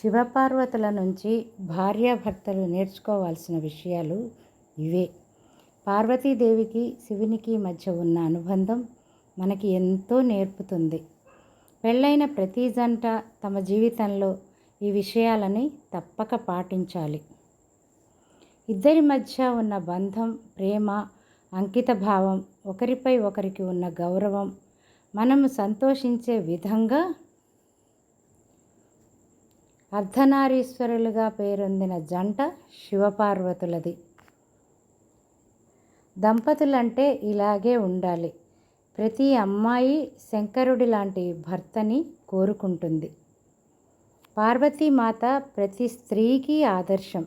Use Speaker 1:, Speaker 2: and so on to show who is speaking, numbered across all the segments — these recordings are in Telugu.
Speaker 1: శివపార్వతుల నుంచి భార్యాభర్తలు నేర్చుకోవాల్సిన విషయాలు ఇవే. పార్వతీదేవికి శివునికి మధ్య ఉన్న అనుబంధం మనకి ఎంతో నేర్పుతుంది. పెళ్ళైన ప్రతి జంట తమ జీవితంలో ఈ విషయాలని తప్పక పాటించాలి. ఇద్దరి మధ్య ఉన్న బంధం ప్రేమ అంకిత భావం ఒకరిపై ఒకరికి ఉన్న గౌరవం మనము సంతోషించే విధంగా అర్ధనారీశ్వరులుగా పేరొందిన జంట శివపార్వతులది. దంపతులంటే ఇలాగే ఉండాలి. ప్రతి అమ్మాయి శంకరుడి లాంటి భర్తని కోరుకుంటుంది. పార్వతీమాత ప్రతి స్త్రీకి ఆదర్శం.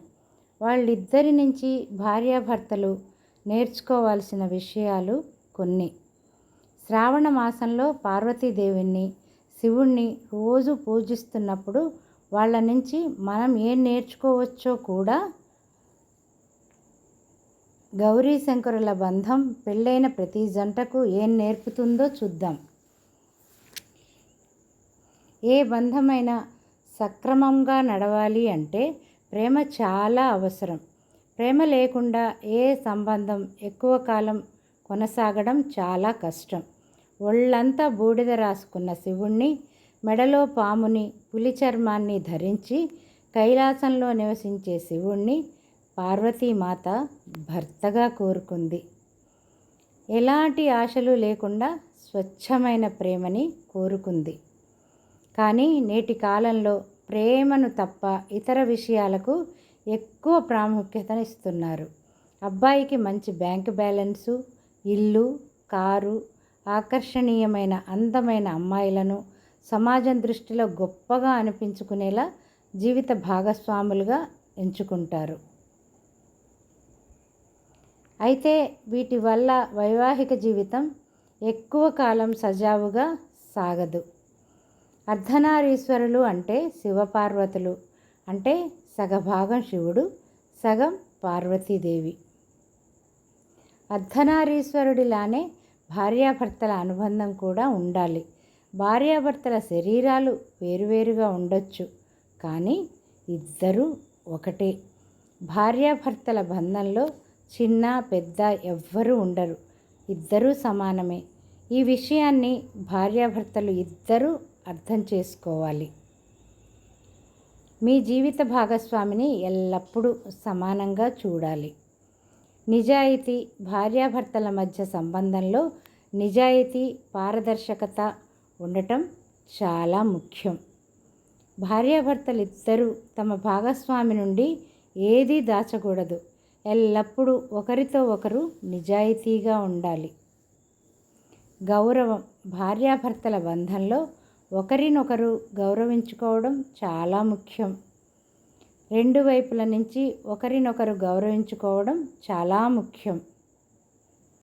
Speaker 1: వాళ్ళిద్దరి నుంచి భార్యాభర్తలు నేర్చుకోవాల్సిన విషయాలు కొన్ని. శ్రావణ మాసంలో పార్వతీదేవిని శివుణ్ణి రోజు పూజిస్తున్నప్పుడు వాళ్ళ నుంచి మనం ఏం నేర్చుకోవచ్చో కూడా గౌరీ శంకరుల బంధం పెళ్ళైన ప్రతి జంటకు ఏం నేర్పుతుందో చూద్దాం. ఏ బంధమైనా సక్రమంగా నడవాలి అంటే ప్రేమ చాలా అవసరం. ప్రేమ లేకుండా ఏ సంబంధం ఎక్కువ కాలం కొనసాగడం చాలా కష్టం. ఒళ్ళంతా బూడిద రాసుకున్న శివుణ్ణి మెడలో పాముని పులి చర్మాన్ని ధరించి కైలాసంలో నివసించే శివుణ్ణి పార్వతీమాత భర్తగా కోరుకుంది. ఎలాంటి ఆశలు లేకుండా స్వచ్ఛమైన ప్రేమని కోరుకుంది. కానీ నేటి కాలంలో ప్రేమను తప్ప ఇతర విషయాలకు ఎక్కువ ప్రాముఖ్యతనిస్తున్నారు. అబ్బాయికి మంచి బ్యాంక్ బ్యాలెన్సు ఇల్లు కారు ఆకర్షణీయమైన అందమైన అమ్మాయిలను సమాజం దృష్టిలో గొప్పగా అనిపించుకునేలా జీవిత భాగస్వాములుగా ఎంచుకుంటారు. అయితే వీటి వల్ల వైవాహిక జీవితం ఎక్కువ కాలం సజావుగా సాగదు. అర్ధనారీశ్వరులు అంటే శివపార్వతులు అంటే సగభాగం శివుడు సగం పార్వతీదేవి. అర్ధనారీశ్వరుడిలానే భార్యాభర్తల అనుబంధం కూడా ఉండాలి. భార్యాభర్తల శరీరాలు వేరువేరుగా ఉండొచ్చు కానీ ఇద్దరూ ఒకటే. భార్యాభర్తల బంధంలో చిన్న పెద్ద ఎవ్వరూ ఉండరు ఇద్దరూ సమానమే. ఈ విషయాన్ని భార్యాభర్తలు ఇద్దరూ అర్థం చేసుకోవాలి. మీ జీవిత భాగస్వామిని ఎల్లప్పుడూ సమానంగా చూడాలి. నిజాయితీ భార్యాభర్తల మధ్య సంబంధంలో నిజాయితీ పారదర్శకత ఉండటం చాలా ముఖ్యం. భార్యాభర్తలు ఇద్దరూ తమ భాగస్వామి నుండి ఏదీ దాచకూడదు. ఎల్లప్పుడూ ఒకరితో ఒకరు నిజాయితీగా ఉండాలి. గౌరవం భార్యాభర్తల బంధంలో ఒకరినొకరు గౌరవించుకోవడం చాలా ముఖ్యం. రెండు వైపుల నుంచి ఒకరినొకరు గౌరవించుకోవడం చాలా ముఖ్యం.